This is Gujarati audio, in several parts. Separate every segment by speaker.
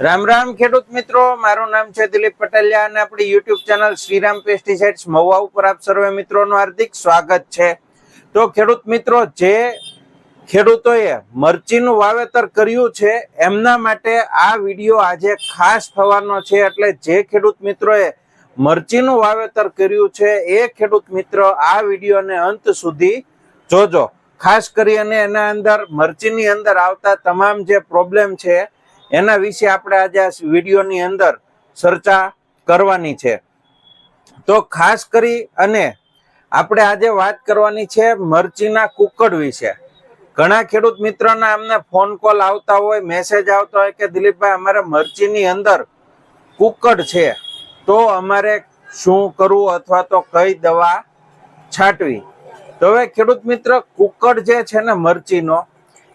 Speaker 1: રામ રામ ખેડૂત મિત્રો, મારું નામ છે દિલીપ પટેલિયા અને આપણી YouTube channel Shriram pesticides Mahuva ઉપર આપ સર્વે મિત્રોનું હાર્દિક સ્વાગત છે. તો ખેડૂત મિત્રો, જે ખેડૂતોએ મરચીનું વાવેતર કર્યું છે, એમના માટે આ વીડિયો આજે ખાસ થવાનો છે. એટલે જે ખેડૂત મિત્રોએ મરચીનું વાવેતર કર્યું છે, એ ખેડૂત મિત્રો આ વિડીયોને અંત સુધી જોજો. ખાસ કરી અને એના અંદર, મરચીની અંદર આવતા તમામ જે પ્રોબ્લેમ છે એના વિશે આપણે આજે આ વિડીયોની અંદર ચર્ચા કરવાની છે. તો ખાસ કરી અને આપણે આજે વાત કરવાની છે મરચીના કુકડ વિશે. ઘણા ખેડૂત મિત્રોના અમને ફોન કોલ આવતા હોય મેસેજ આવતા હોય કે દિલીપભાઈ, અમારે મરચીની અંદર કુકડ છે. તો અમારે શું કરવું અથવા તો કઈ દવા છાંટવી? તો હવે ખેડૂત મિત્ર, કુકડ જે છે ને મરચીનો,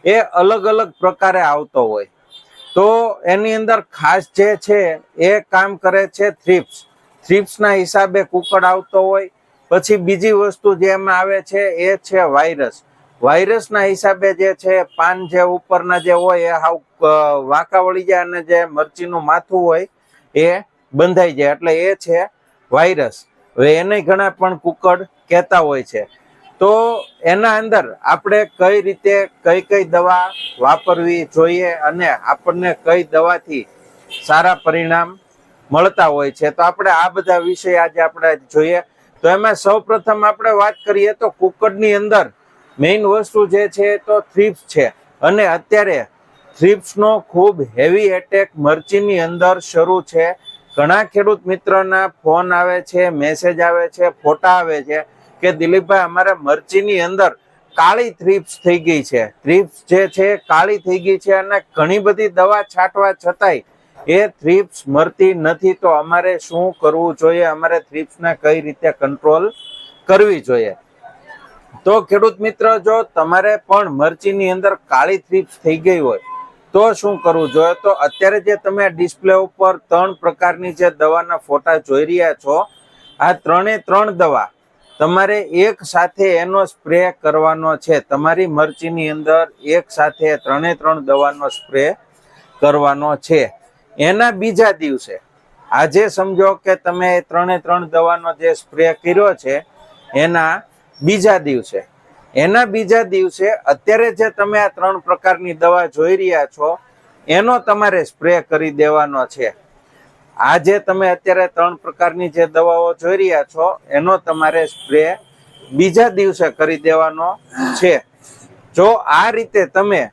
Speaker 1: એ અલગ અલગ પ્રકારે આવતો હોય. તો એની અંદર ખાસ જે છે, એ કામ કરે છે થ્રીપ્સ. થ્રીપ્સના હિસાબે કુકડ આવતો હોય. પછી બીજી વસ્તુ જે એમાં આવે છે, એ છે વાયરસ. વાયરસના હિસાબે જે છે, પાન જે ઉપરના જે હોય, એ હાવ વાંકા વળી જાય અને જે મરચીનું માથું હોય, એ બંધાઈ જાય. એટલે એ છે વાયરસ. હવે એને ઘણા પણ કુકડ કહેતા હોય છે. તો એના અંદર આપણે કઈ રીતે કઈ કઈ દવા વાપરવી જોઈએ અને આપણને કઈ દવાથી સારા પરિણામ મળતા હોય છે, તો આપણે આ બધા વિષય આજે આપણે જોઈએ. તો એમાં સૌપ્રથમ આપણે વાત કરીએ તો કુકડની અંદર મેઇન વસ્તુ જે છે તો થ્રીપ્સ છે. અને અત્યારે થ્રીપ્સનો ખૂબ હેવી એટેક મરચીની અંદર શરૂ છે. ઘણા ખેડૂત મિત્રોના ફોન આવે છે, મેસેજ આવે છે, ફોટા આવે છે. કે દિલીપભાઈ, અમારે મરચીની અંદર કાળી થ્રીપ્સ થઈ ગઈ છે. થ્રીપ્સ જે છે કાળી થઈ ગઈ છે અને ઘણી બધી દવા છાંટવા છતાંય એ થ્રીપ્સ મરતી નથી. તો અમારે શું કરવું જોઈએ? અમારે થ્રીપ્સને કઈ રીતે કંટ્રોલ કરવી જોઈએ? તો ખેડૂત મિત્ર, જો તમારે પણ મરચીની અંદર કાળી થ્રીપ્સ થઈ ગઈ હોય, તો શું કરવું જોઈએ? તો અત્યારે જે તમે ડિસ્પ્લે ઉપર ત્રણ પ્રકારની જે દવાના ફોટા જોઈ રહ્યા છો, આ ત્રણે ત્રણ દવા તમારે એક સાથે એનો સ્પ્રે કરવાનો છે. તમારી મરચીની અંદર એક સાથે ત્રણે ત્રણ દવાનો સ્પ્રે કરવાનો છે. એના બીજા દિવસે, આજે સમજો કે તમે ત્રણે ત્રણ દવાનો જે સ્પ્રે કર્યો છે, એના બીજા દિવસે. એના બીજા દિવસે અત્યારે જે તમે આ ત્રણ પ્રકારની દવા જોઈ રહ્યા છો, એનો તમારે સ્પ્રે કરી દેવાનો છે. આ જે તમે અત્યારે ત્રણ પ્રકારની જે દવાઓ જોઈ રહ્યા છો, એનો તમારે સ્પ્રે બીજા દિવસે કરી દેવાનો છે. જો આ રીતે તમે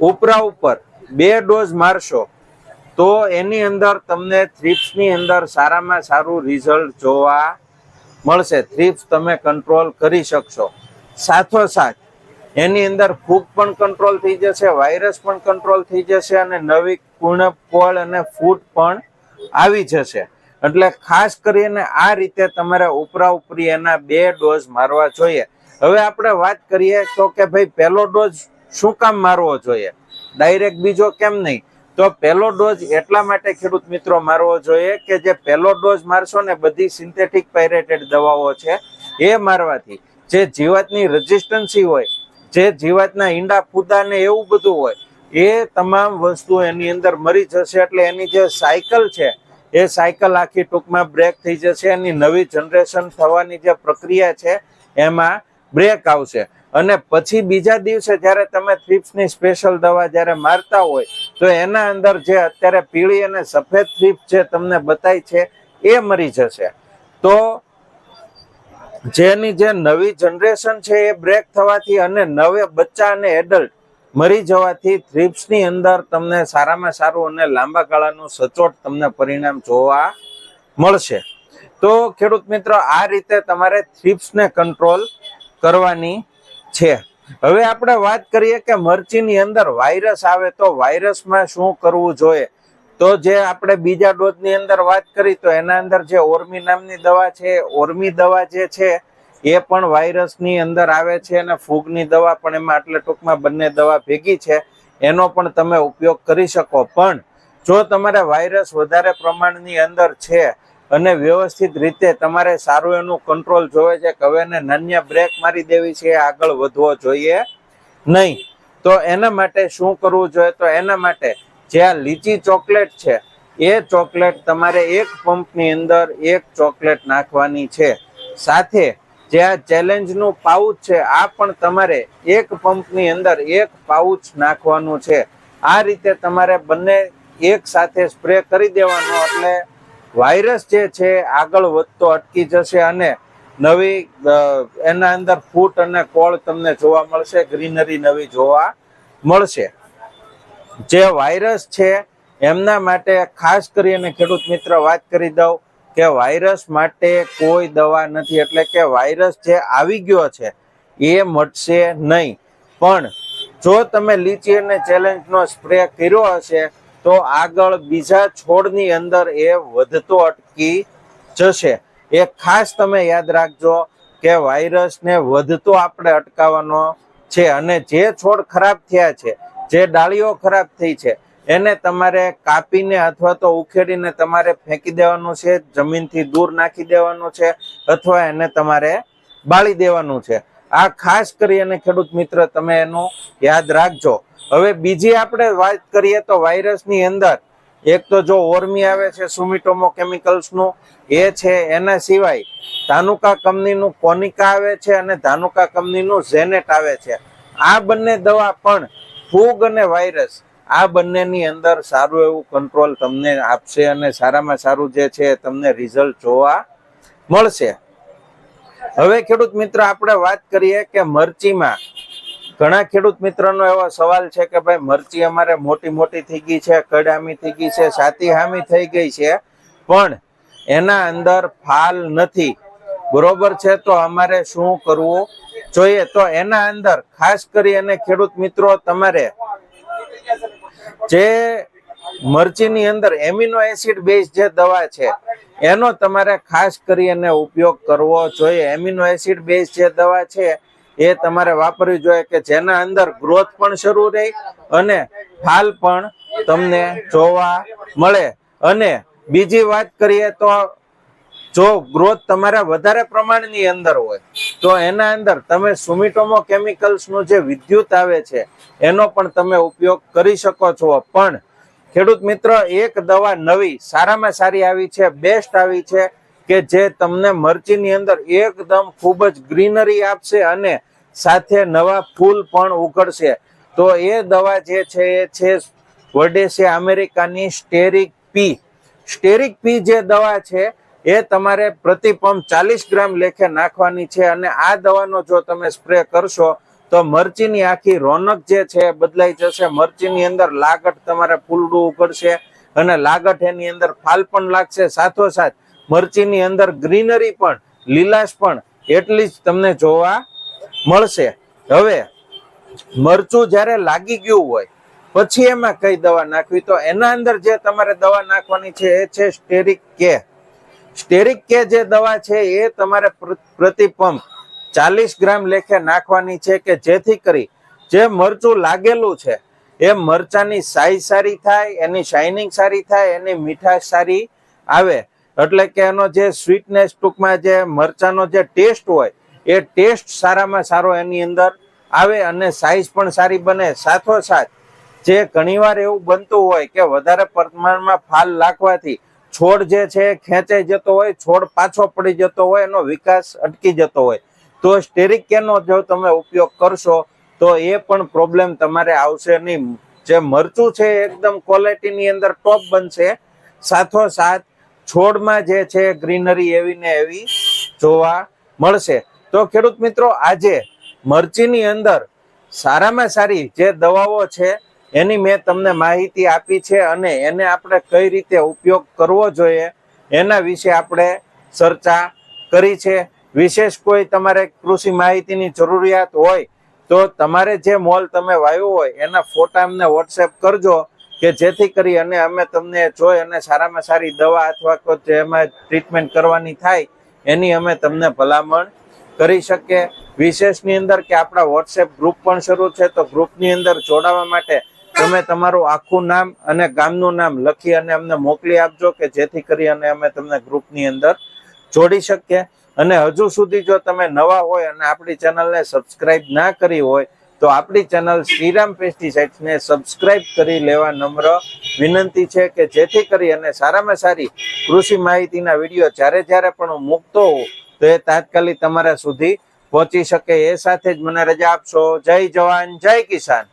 Speaker 1: ઉપરા ઉપર બે ડોઝ મારશો, તો એની અંદર તમને થ્રીપ્સની અંદર સારામાં સારું રિઝલ્ટ જોવા મળશે. થ્રીપ્સ તમે કંટ્રોલ કરી શકશો. સાથોસાથ એની અંદર ફૂગ પણ કંટ્રોલ થઈ જશે વાયરસ પણ કંટ્રોલ થઈ જશે અને નવી પૂર્ણ ફળ અને ફૂટ પણ આવી જશે. એટલે ખાસ કરીને આ રીતે તમારે ઉપરા ઉપરી એના બે ડોઝ મારવા જોઈએ. હવે આપણે વાત કરીએ તો કે ભાઈ, પહેલો ડોઝ શું કામ મારવો જોઈએ? ડાયરેક્ટ બીજો કેમ નહીં? તો પહેલો ડોઝ એટલા માટે ખેડૂત મિત્રો મારવો જોઈએ કે જે પહેલો ડોઝ મારશો ને બધી સિન્થેટિક પાયરેટેડ દવાઓ છે એ મારવાથી જે જીવાતની રેઝિસ્ટન્સી હોય જે જીવાતના ઈંડા, ફૂદા ને એવું બધું હોય, એ તમામ વસ્તુ એની અંદર મરી જશે એટલે એની જે સાયકલ છે, એ સાયકલ આખી ટૂંકમાં બ્રેક થઈ જશે. એની નવી જનરેશન થવાની જે પ્રક્રિયા છે, એમાં બ્રેક આવશે. અને પછી બીજા દિવસે જ્યારે તમે થ્રીપ્સની સ્પેશિયલ દવા જ્યારે મારતા હોય, તો એના અંદર જે અત્યારે પીળી અને સફેદ થ્રીપ છે તમને બતાય છે, એ મરી જશે. તો જેની જે નવી જનરેશન છે એ બ્રેક થવાથી અને નવે બચ્ચા અને એડલ્ટ મરી જવાથી થ્રિપ્સની અંદર તમને સારામાં સારું અને લાંબા ગાળાનું સચોટ તમને પરિણામ જોવા મળશે. તો ખેડૂત મિત્રો, આ રીતે તમારે થ્રીપ્સને કંટ્રોલ કરવાની છે. હવે આપણે વાત કરીએ કે મરચીની અંદર વાયરસ આવે તો વાયરસમાં શું કરવું જોઈએ? તો જે આપણે બીજા ડોઝની અંદર વાત કરી, તો એના અંદર જે ઓર્મી નામની દવા છે, ઓર્મી દવા જે છે, એ પણ વાયરસની અંદર આવે છે અને ફૂગની દવા પણ એમાં એટલે ટૂંકમાં બંને દવા ભેગી છે. એનો પણ તમે ઉપયોગ કરી શકો. પણ જો તમારે વાયરસ વધારે પ્રમાણની અંદર છે અને વ્યવસ્થિત રીતે તમારે સારું એનું કંટ્રોલ જોવે છે કે હવે એને નાન્ય બ્રેક મારી દેવી છે, આગળ વધવો જોઈએ નહીં. તો એના માટે શું કરવું જોઈએ? તો એના માટે જે આ લીચી ચોકલેટ છે, એ ચોકલેટ તમારે એક પંપની અંદર એક ચોકલેટ નાખવાની છે. સાથે જે આ ચેલેન્જનું પાઉચ છે, આ પણ તમારે એક પંપની અંદર એક પાઉચ નાખવાનું છે. આ રીતે તમારે બંને એક સાથે સ્પ્રે કરી દેવાનો, એટલે વાયરસ જે છે, આગળ વધતો અટકી જશે અને નવી એના અંદર ફૂટ અને કોળ તમને જોવા મળશે, ગ્રીનરી નવી જોવા મળશે. જે વાયરસ છે, એમના માટે ખાસ કરીને ખેડૂત મિત્ર વાત કરી દઉં કે વાયરસ માટે કોઈ દવા નથી, એટલે કે વાયરસ જે આવી ગયો છે, એ મટશે નહીં. પણ જો તમે લીચી અને ચેલેન્જનો સ્પ્રે કર્યો હશે, તો આગળ બીજા છોડની અંદર એ વધતો અટકી જશે. એ ખાસ તમે યાદ રાખજો કે વાયરસને વધતો આપણે અટકાવવાનો છે અને જે છોડ ખરાબ થયા છે જે ડાળીઓ ખરાબ થઈ છે, એને તમારે કાપીને અથવા તો ઉખેડીને તમારે ફેંકી દેવાનું છે, જમીનથી દૂર નાખી દેવાનું છે, અથવા એને તમારે બાળી દેવાનું છે. આ ખાસ કરી અને ખેડૂત મિત્ર, તમે એનું યાદ રાખજો. હવે બીજી આપણે વાત કરીએ તો વાયરસની અંદર, એક તો જો ઓર્મી આવે છે, સુમિટોમો કેમિકલ્સનું, એ છે એના સિવાય ધાનુકા કંપનીનું કોનિકા આવે છે અને ધાનુકા કંપનીનું ઝેનેટ આવે છે. આ બંને દવા પણ ફૂગ અને વાયરસ આ બંનેની અંદર સારું એવું કંટ્રોલ તમને આપશે અને સારામાં સારું જે છે તમને રિઝલ્ટ જોવા મળશે. હવે ખેડૂત મિત્ર આપણે વાત કરીએ કે મરચીમાં. ઘણા ખેડૂત મિત્રનો એવો સવાલ છે કે ભાઈ, મરચી અમારે મોટી મોટી થઈ ગઈ છે, કડામી થઈ ગઈ છે સાતી હામી થઈ ગઈ છે, પણ એના અંદર ફાલ નથી. બરોબર છે? તો અમારે શું કરવું? જોઈએ તો એના અંદર ખાસ કરી અને ખેડૂત મિત્રો તમારે જે મરચીની અંદર એમિનો એસિડ બેઝ જે દવા છે, એનો તમારે ખાસ કરી અને ઉપયોગ કરવો જોઈએ. એમિનો એસિડ બેઝ જે દવા છે, એ તમારે વાપરવી જોઈએ કે જેના અંદર ગ્રોથ પણ શરૂ રહે અને ફાલ પણ તમને જોવા મળે. અને બીજી વાત કરીએ તો જો ગ્રોથ તમારા વધારે પ્રમાણની અંદર હોય, તો એના અંદર તમે સુમિટોમો કેમિકલ્સનું જે વિદ્યુત આવે છે, એનો પણ તમે ઉપયોગ કરી શકો છો. પણ ખેડૂત મિત્ર, એક દવા નવી સારામાં સારી આવી છે બેસ્ટ આવી છે, કે જે તમને મરચીની અંદર એકદમ ખૂબ જ ગ્રીનરી આપશે અને સાથે નવા ફૂલ પણ ઉગડશે. તો એ દવા જે છે, એ છે વર્ડેસિયા અમેરિકાની સ્ટેરિક પી. સ્ટેરિક પી જે દવા છે એ તમારે પ્રતિ પંપ ચાલીસ ગ્રામ લેખે નાખવાની છે અને આ દવાનો જો તમે સ્પ્રે કરશો, તો મરચીની આખી રોનક જે છે બદલાઈ જશે. મરચીની અંદર લાગટ તમારે ફૂલડું ઉગડશે અને લાગટ એની અંદર ફાલ પણ લાગશે. સાથોસાથ મરચીની અંદર ગ્રીનરી પણ, લીલાશ પણ એટલી જ તમને જોવા મળશે. હવે મરચું જ્યારે લાગી ગયું હોય, પછી એમાં કઈ દવા નાખવી? તો એના અંદર જે તમારે દવા નાખવાની છે એ છે સ્ટેરિક કે સ્ટેરિક કે જે દવા છે એ તમારે પ્ર- પ્રતિ પંપ ચાલીસ ગ્રામ લેખે નાખવાની છે કે જેથી કરી જે મરચું લાગેલું છે, એ મરચાની સાઈઝ સારી થાય, એની શાઇનિંગ સારી થાય, એની મીઠાશ સારી આવે. એટલે કે એનો જે સ્વીટનેસ ટૂંકમાં જે મરચાનો જે ટેસ્ટ હોય, એ ટેસ્ટ સારામાં સારો એની અંદર આવે અને સાઈઝ પણ સારી બને. સાથોસાથ, જે ઘણીવાર એવું બનતું હોય કે વધારે પ્રમાણમાં ફાલ લાગવાથી છોડ જે છે, ખેંચાઈ જતો હોય, છોડ પાછો પડી જતો હોય, એનો વિકાસ અટકી જતો હોય. તો સ્ટેરિક કેનો જો તમે ઉપયોગ કરશો, તો એ પણ પ્રોબ્લેમ તમારે આવશે નહીં. જે મરચું છે એકદમ ક્વોલિટીની અંદર ટોપ બનશે. સાથોસાથ છોડમાં જે છે ગ્રીનરી એવી ને એવી જોવા મળશે. તો ખેડૂત મિત્રો, આજે મરચીની અંદર સારામાં સારી જે દવાઓ છે એની મેં તમને માહિતી આપી છે અને એને આપણે કઈ રીતે ઉપયોગ કરવો જોઈએ એના વિશે આપણે ચર્ચા કરી છે. વિશેષ કોઈ તમારે કૃષિ માહિતીની જરૂરિયાત હોય તો તમારે જે મોલ તમે વાવ્યું હોય એના ફોટા અમને વોટ્સએપ કરજો કે જેથી કરી અને અમે તમને જોઈ અને સારામાં સારી દવા અથવા તો જેમાં ટ્રીટમેન્ટ કરવાની થાય એની અમે તમને ભલામણ કરી શકીએ. વિશેષની અંદર કે આપણા વોટ્સએપ ગ્રુપ પણ શરૂ છે તો ગ્રુપની અંદર જોડાવા માટે તમે તમારું આખું નામ અને ગામનું નામ લખી અને અમને મોકલી આપજો કે જેથી કરી અને અમે તમને ગ્રુપની અંદર જોડી શકીએ. અને હજુ સુધી જો તમે નવા હોય અને આપણી ચેનલને સબસ્ક્રાઇબ ના કરી હોય, તો આપણી ચેનલ શ્રીરામ પેસ્ટિસાઇડ્સને સબસ્ક્રાઇબ કરી લેવા નમ્ર વિનંતી છે કે જેથી કરી અને સારામાં સારી કૃષિ માહિતીના વીડિયો જ્યારે જ્યારે પણ હું મૂકતો હોઉં, તો એ તાત્કાલિક તમારા સુધી પહોંચી શકે. એ સાથે જ મને રજા આપશો. જય જવાન, જય કિસાન.